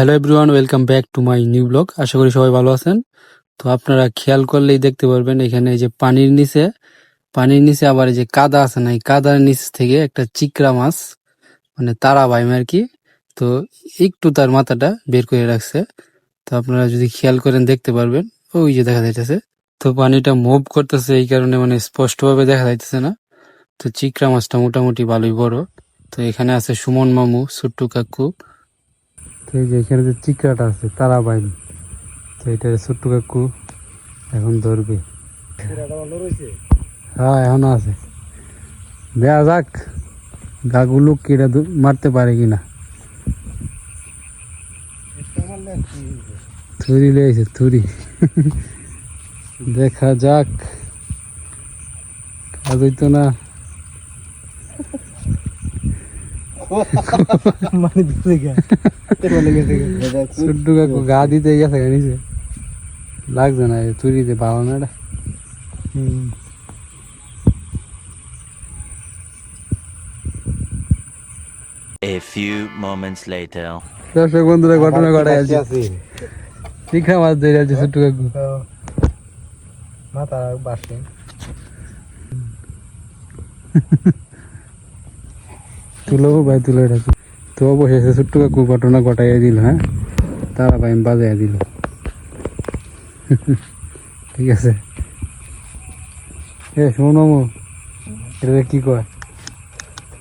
Hello everyone welcome back to my new blog আশা করি সবাই ভালো আছেন। তো আপনারা খেয়াল করলেই দেখতে পারবেন, এখানে এই যে পানির নিচে পানির নিচে আবার এই যে কাদা আছে না, এই কাদার নিচ থেকে একটা চিকরা মাছ মানে তারা বাইম আর কি তো একটু তার মাথাটা বের করে রাখছে। তো আপনারা যদি খেয়াল করেন দেখতে পারবেন, ওই যে দেখা যাইতেছে। তো পানিটা মুভ করতেছে এই কারণে মানে স্পষ্টভাবে দেখা যাইতেছে না। তো চিকরা মাছটা মোটামুটি ভালোই বড়। তো এখানে আছে সুমন মামু সুট্টু কাকু। এই যে এখানে যে চিকরাটা আছে তারা বাইন তো এটা ছোট্ট কাকু এখন ধরবে। হ্যাঁ এখনও আছে। দেয়া যাক গাগুলো কেটা মারতে পারে কিনা। থুরি লেগেছে থুরি। দেখা যাক। কাজ হইতো না। মানে দিতে ছোট্ট কাকু গা দিতে গেছে নিচে। লাগছে না থুরিতে ভালো না এটা। A few moments later. দর্শক বন্ধুরা ঘটনা ঘটাই আছে। শিখা মাছ ধরে আছে ছোট্ট কাকু। মাথা বাসে। তুলো ভাই তুলো এটা তো। অবশেষে ছোট্ট কাকু ঘটনা ঘটাইয়া দিল হ্যাঁ তারা ভাই বাজাইয়া দিল ঠিক আছে। এ, শোনো মো এটা কি কয়?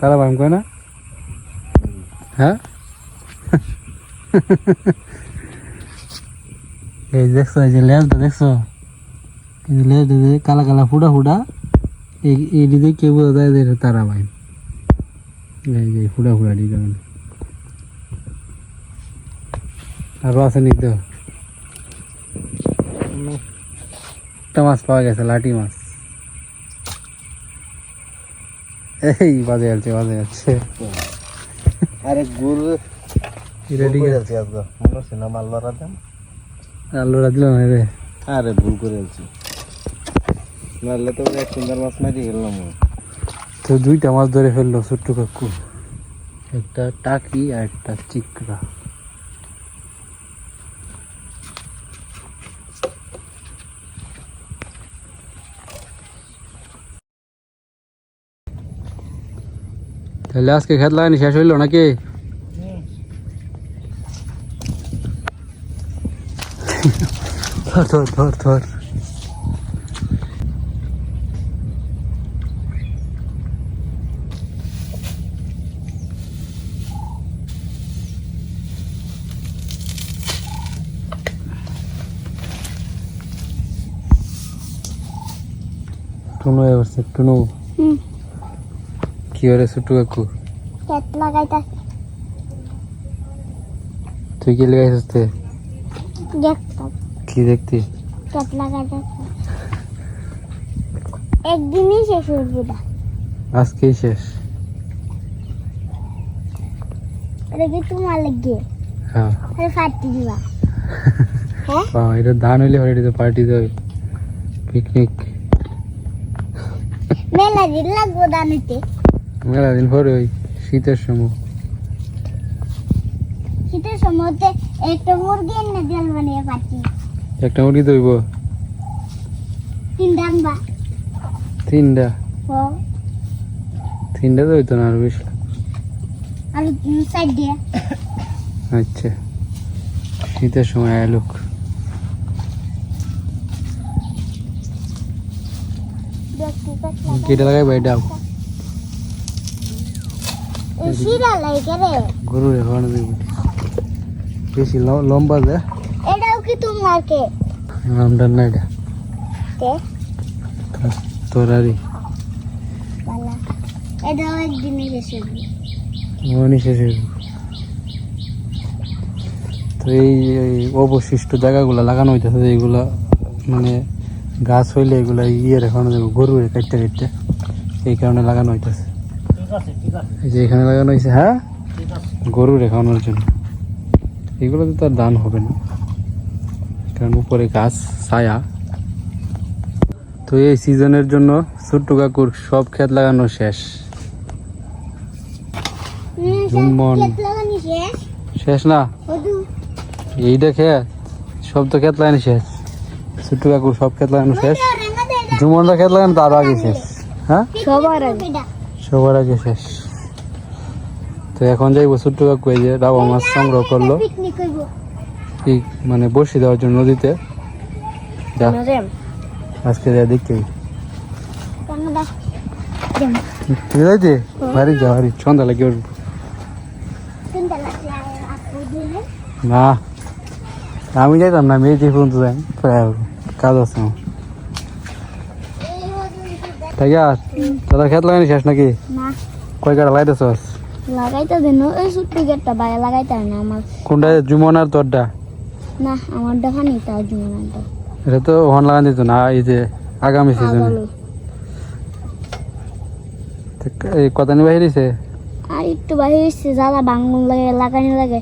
তারা ভাই কয় না? হ্যাঁ এই দেখছ, এই যে লেজটা দেখছ? এই লেজটা কালা কালা ফুটা ফুটা, এই এই দিকে কেউ যায় তারা ভাই ফুটা ফুটা আরও আছে নি তো? একটা মাছ পাওয়া গেছে লাঠি মাছ। এই বাজে যাচ্ছে বাজে যাচ্ছে আরে গুরু এটা ঠিক আছে আছে। আজকে মনে হচ্ছে না মাল লড়া দেন আলুরা দিল না রে আরে ভুল করে আছি। মারলে তো এক সুন্দর মাছ মারি গেলাম তো দুইটা মাছ ধরে ফেলল ছোট্ট কাকু। একটা টাকি আর একটা চিকরা তাহলে আজকে খেত লাগানি শেষ হইল নাকি? ধর ধর ধর ধর। টুনু এবার টুনু কি করে ছোট্ট কাকু? কেট লাগাইতা। তুই কি লেগাইছিস তে? দেখতাম। কি দেখতি? কেট লাগাইতা একদিনই শেষ হইব না আজকেই শেষ। এটা কি তোমার লাগে? হ্যাঁ। আরে ফাটি দিবা। হ্যাঁ? এটা ধান হইলে হয় এটা পার্টি দেবে। পিকনিক মেলা দিন লাগবো দানিতে মেলা দিন পরে ওই শীতের সময়। শীতের সময়তে একটা মুরগি এনে জল বানিয়ে পাচ্ছি। একটা মুরগি দইব তিন ডাঙ্গা তিনটা? ও তিনটা দইতো না আর বেশি। আর সাইড দিয়ে। আচ্ছা। শীতের সময় আলোক দেখতে পাচ্ছি কেটে লাগাই ভাই এই শিরা লাগে রে। গরু রে খাওয়ানো দেব বেশি লম্বা দে। এটাও কি তোমার কে নামটা না এটা কে? তোরারি বালা। এটাও একদিনই শেষ মনি শেষ তো এই এই অবশিষ্ট জায়গাগুলো লাগানো হইতেছে এইগুলা মানে গাছ হইলে এগুলা ইয়ে রেখানো যাবে গরু কাটতে কাটতে এই কারণে লাগানো হইতেছে। এই যে এখানে লাগানো হয়েছে হ্যাঁ? গরু রেখানোর জন্য। এগুলোতে তো আর দান হবে না। কারণ উপরে গাছ ছায়া। তো এই সিজনের জন্য ছোট্ট কাকুর সব ক্ষেত লাগানো শেষ। শেষ। শেষ না? এইটা খেয়ে সব তো খেত লাগানো শেষ। ছোট্টু কাকু সব খেত লাগানো শেষ? জুমনরা লাগানো আগে শেষ। হ্যাঁ? সবার আগে। সবার আগে শেষ। তো এখন যাইবো ছোট্টু কাকু এই যে রাবা মাছ সংগ্রহ করল। মানে বসি দেওয়ার জন্য নদীতে। যা। আজকে যা কান্না ঠিক আছে বাড়ি যা বাড়ি। সন্ধ্যা লাগে না। আমি যাইতাম না যে পর্যন্ত যাই প্রায় কাজ আছে আমার। তাই তোরা খেত লাগানি শেষ নাকি? কয় কাটা লাগাইতেছস লাগাইতে দেন ওই ছোট্ট গেটটা বাইরে লাগাইতে হয় না আমার। কোনটা জুমন আর তোরটা? না আমার দেখা নেই তার। জন্য এটা তো হন লাগান দিত না এই যে আগামী সিজনে এই কত নিয়ে বাহিরেছে আর একটু বাইরে এসছে জ্বালা বাঙ্গুন লাগে লাগানি লাগে।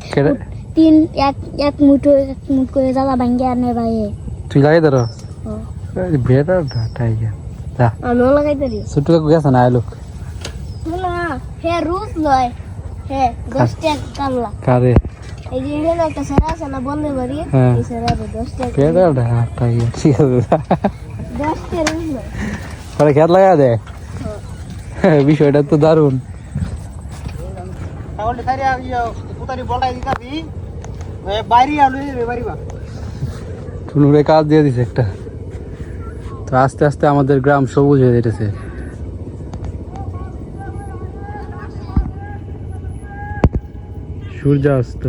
তিন এক এক মুঠো এক মুঠ করে জ্বালা ভাঙ্গে আনে বাইরে তুই লাগাই ধর বেটার টাইগার যা। আমিও লাগাইতে দিই ছোট্ট কাকু গেছে না আইলুক না হে রুজ লয়। হে দশ টাকা কামলা কারে এই যে এখানে একটা সেরা আছে না বললে বাড়ি। এই সেরা দশ টাকা বেটার টাইগার ঠিক আছে দশ টাকা রুজ লয়। পরে খেত লাগা দে। বিষয়টা তো দারুণ তাহলে দিতাবি কাজ দিয়ে দিছে একটা। তো আস্তে আস্তে আমাদের গ্রাম সবুজ হয়ে যেতেছে। সূর্যাস্ত।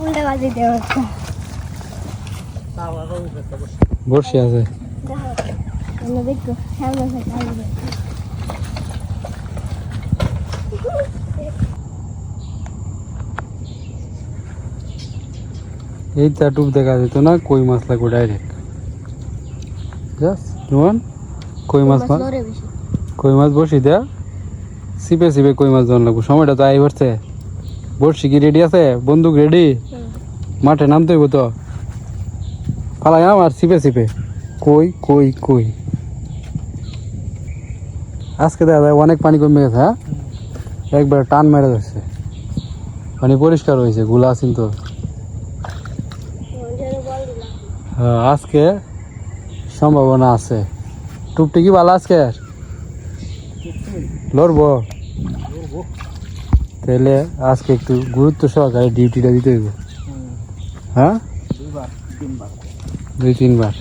উল্টে বাজি দেওয়া বসে আছে। দেখো দেখো সামনে থেকে আসবে এই চাটুক দেখা যেত না কই মাছ লাগবে ডাইরেক্ট জাস জুয়ান কই মাছ কই মাছ বসি দেয়া? সিপে সিপে কই মাছ ধরন লাগবো? সময়টা তো আই পড়ছে বসি কি রেডি আছে, বন্দুক রেডি মাঠে নামতে হইব তো। পালাই আমার সিপে সিপে কই কই কই। আজকে দেখা যায় অনেক পানি কমে গেছে হ্যাঁ? একবার টান মেরে যাচ্ছে পানি পরিষ্কার হয়েছে, গুলা আসিন তো হ্যাঁ আজকে সম্ভাবনা আছে। টুপটি কি ভালো আজকে লড়বো। তাহলে আজকে একটু গুরুত্ব সহকারে ডিউটিটা দিতে হইব। হ্যাঁ? দুই তিনবার।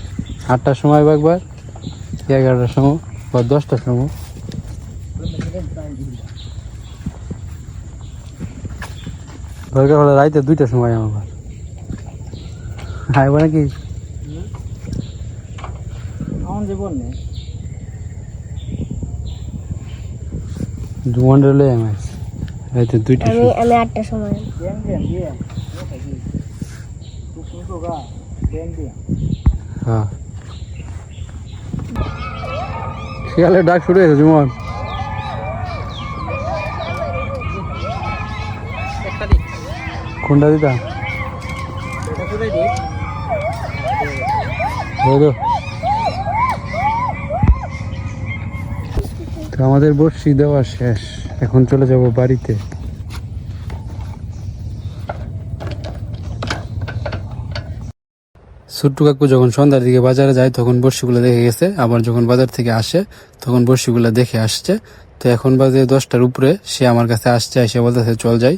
আটটার সময় একবার এগারোটার সময় বা দশটার সময়। দরকার হলে রাইতে দুইটার সময় আমার আইব নাকি? আমার জীবন নেই দু ঘণ্টা লই আমার আমি সময় আমি আটটার সময়। হ্যাঁ। শিয়ালে ডাক শুরু হয়েছে জুমন কোনটা দিতাম এটা কোথায় দিই ধরো। তো আমাদের বর্ষি দেওয়া শেষ। এখন চলে যাব বাড়িতে। ছোট্টু কাকু যখন সন্ধ্যার দিকে বাজারে যায়, তখন বর্ষিগুলো দেখে গেছে। আবার যখন বাজার থেকে আসে, তখন বর্ষিগুলো দেখে আসছে। তো এখন বাজে দশটার উপরে, সে আমার কাছে আসছে, এসে বলতেছে, চল যাই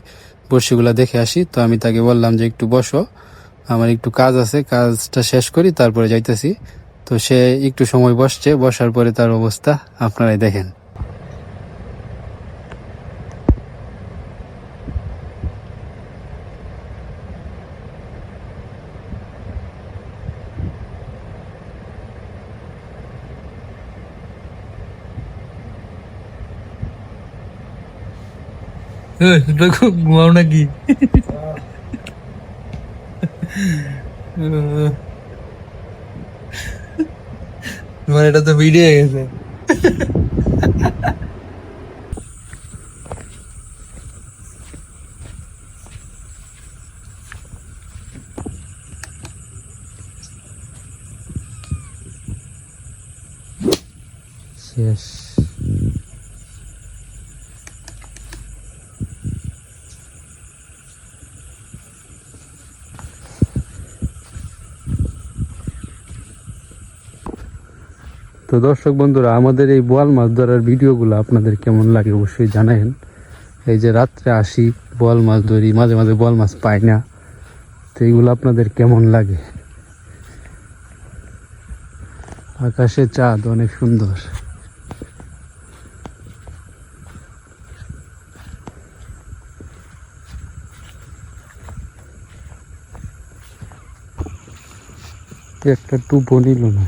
বর্ষিগুলো দেখে আসি। তো আমি তাকে বললাম যে, একটু বসো, আমার একটু কাজ আছে, কাজটা শেষ করি, তারপরে যাইতেছি। তো সে একটু সময় বসছে, বসার পরে তার অবস্থা, আপনারাই দেখেন। ঘুমাও নাকি? তোমার এটা তো ভিডিও গেছে শেষ তো দর্শক বন্ধুরা, আমাদের এই বোয়াল মাছ ধরার ভিডিওগুলো আপনাদের কেমন লাগে অবশ্যই জানাবেন এই যে রাত্রে আসি, বোয়াল মাছ ধরি, মাঝে মাঝে বোয়াল মাছ পাই না, তো এইগুলো আপনাদের কেমন লাগে? আকাশে চাঁদ, অনেক সুন্দর। একটা টুপো নিল না।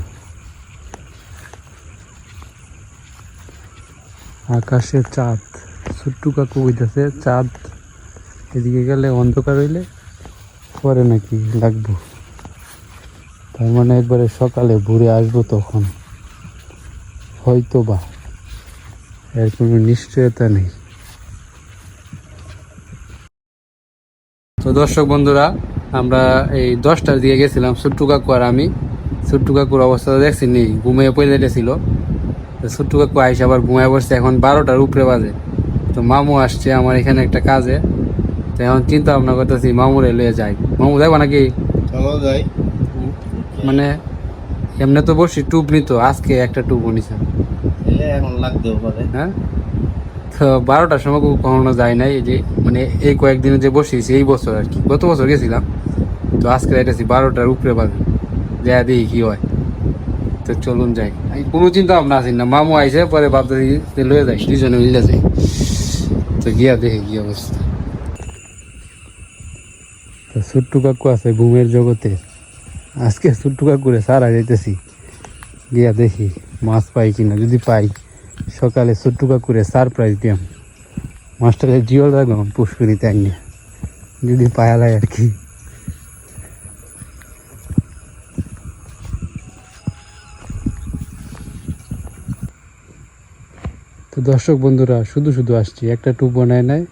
আকাশে চাঁদ। ছোট্টু কাকু কইতাছে, চাঁদ এদিকে গেলে অন্ধকার হইলে পরে নাকি লাগবো। তার মানে একবারে সকালে ভোরে আসব তখন। হয়তো বা এর কোনো নিশ্চয়তা নেই। তো দর্শক বন্ধুরা, আমরা এই দশটার দিকে গেছিলাম, ছোট্টু কাকু আর আমি। ছোট্টু কাকুর অবস্থা দেখছি, নেই, ঘুমিয়ে পড়ে ছিল তো ছোট্টু কাকু আইসে আবার ঘুমায় বসছে এখন বারোটার উপরে বাজে। তো মামু আসছে আমার এখানে একটা কাজে। তো এখন চিন্তা ভাবনা করতেছি মামুরে লয়ে যাই। মামু দেখব নাকি? যাই। মানে এমনি তো বসি টুপ নিত আজকে একটা টুপ নিছে হ্যাঁ? তো বারোটার সময় কখনো যায় নাই যে মানে এই কয়েকদিনে যে বসিয়েছি এই বছর আর কি। গত বছর গেছিলাম তো আজকে যাইতেছি বারোটার উপরে বাজে। যা দেখি কি হয়। তো চলুন যাই। কোনো চিন্তা ভাবনা আছি না। মামু আইসে পরে ভাবতেছি যে লয়ে যাই দুজনে মিলে যাই। তো গিয়া দেখে কি অবস্থা। তো ছোট্টু কাকু আছে ঘুমের জগতে। আজকে ছোট্টু কাকুরে সারা যাইতেছি গিয়া দেখি মাছ পাই কিনা। যদি পাই, সকালে ছোট্টু কাকুরে সারপ্রাইজ দিয়াম। মাস্টারের জিওল রাখলাম পুষ্করিতে আইনে যদি পায়ালাই আর কি। তো দর্শক বন্ধুরা, শুধু শুধু আসছি। একটা টুপ বানায় নাই।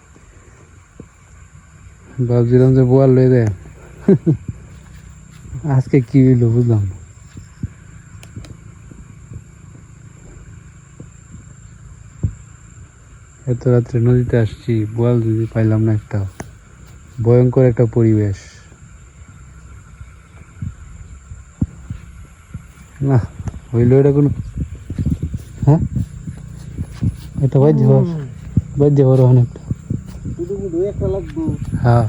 ভাবছিলাম যে বোয়াল লয়ে দেয়। আজকে কি হইল বুঝলাম এত রাত্রে নদীতে আসছি, বোয়াল যদি পাইলাম না একটা ভয়ঙ্কর একটা পরিবেশ। না, হইল এটা কোনো হ্যাঁ? এটা বাজ্য হওয়ার বাজ্য হওয়ার অনেকটা হ্যাঁ।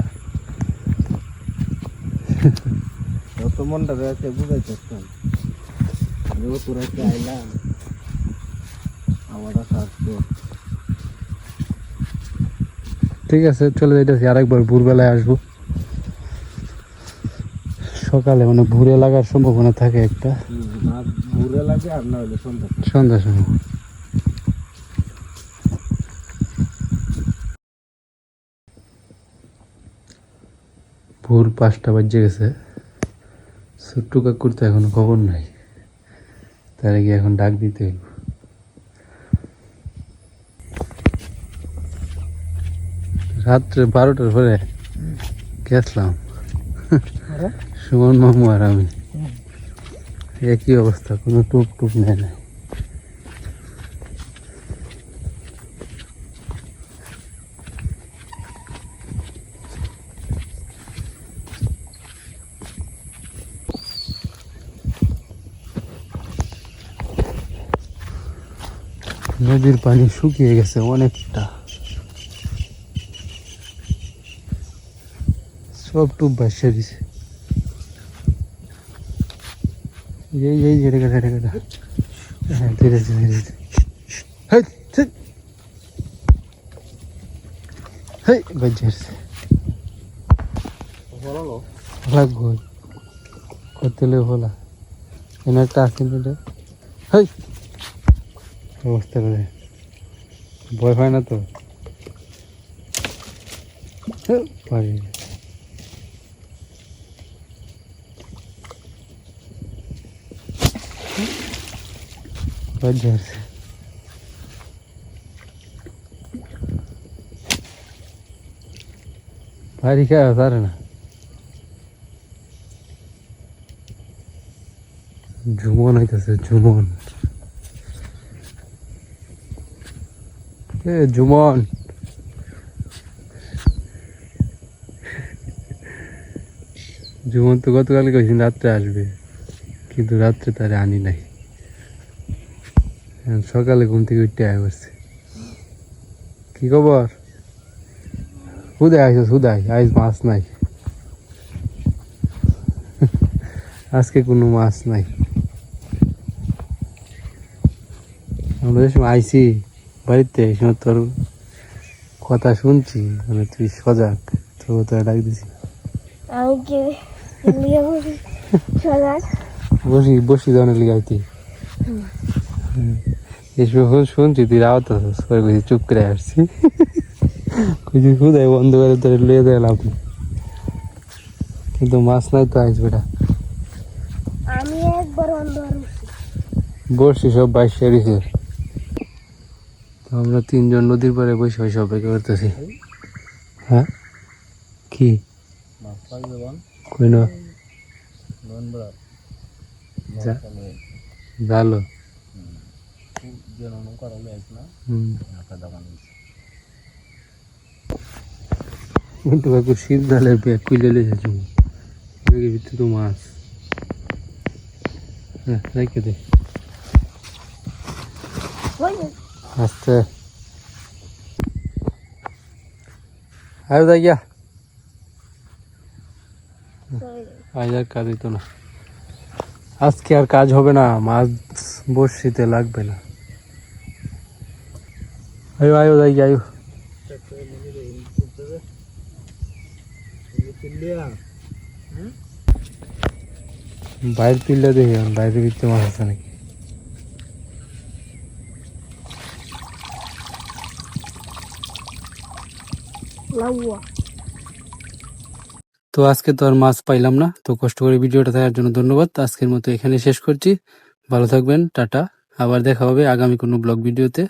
যত মনটা রয়েছে বুঝাইতেছেন তোরা আইলাম। আমারটা সারছো ঠিক আছে চলে যাইতেছি। আরেকবার ভোরবেলায় আসব। সকালে মানে ভোরে লাগার সম্ভাবনা থাকে একটা। ঘুরে লাগে আর না হলে সন্ধ্যা। সন্ধ্যার সময়। ভোর পাঁচটা বাজে গেছে। ছোট্ট কাকুর তো এখনও খবর নাই। তারা গিয়ে এখন ডাক দিতে হইব। রাত্রে বারোটার পরে গেছিলাম। সুমন মামু আর আমি। একই অবস্থা কোনো টুপ টুপ নেয় না নদীর পানি শুকিয়ে গেছে অনেকটা। সব টুপ ভাসিয়ে দিছে। এই এই কাটা, এটা কাটা। হ্যাঁ ধীরে ধীরে ধীরে হলা? এটা? হেই। Vamos a tener. Voy a ganar todo. Vale. Vaya. Vale, ¿qué va a pasar? Jumón, hay que hacer jumón. এ ঝুমন ঝুমন তো গতকালকে কইছেন রাত্রে আসবে, কিন্তু রাত্রে তারে আনি নাই। সকালে ঘুম থেকে উঠতে আয় কি খবর? হুদায় আইসো, হুদায়। আইস মাছ নাই। আজকে কোনো মাছ নাই। আমরা আইসি বাড়িতে এই সময় তোর কথা শুনছি মানে তুই সজাগ তো তো ডাক দিছি আমি কি বসি? সজাগ? বসি বসি ধরনের লিগাইতি সময় শুনছি তুই রাওয়াত পরে কইছি চুপ করে আসছি। কইছি খুদাই বন্ধ করে তোর লিয়ে দেয় লাভ কিন্তু মাছ নাই তো আইস বেটা। আমি একবার বসছি। সব বাইশ দিছে তো আমরা তিনজন নদীর পাড়ে বসে বসে অপেক্ষা করতেছি। হ্যাঁ? কি? ভালো। কিন্তু কাকু শীত ডালের ব্যাগ কুইলে লেছে তুমি ব্যাগের ভিতরে তো মাছ। হ্যাঁ রেখে আস্তে। আর দেখিয়া ওই যে। আজ আর কাজ হইতো না। আজকে আর কাজ হবে না, মাছ বর্ষিতে লাগবে না। আয়ো আয়ো যাই আয়ো। বাইরে তুললে দেখি বাইরে ভিতরে মাছ আছে নাকি? তো আজকে তো আর মাছ পাইলাম না, তো কষ্ট করে ভিডিওটা দেখার জন্য ধন্যবাদ। আজকের মতো এখানে শেষ করছি। ভালো থাকবেন, টাটা। আবার দেখা হবে আগামী কোনো ব্লগ ভিডিওতে।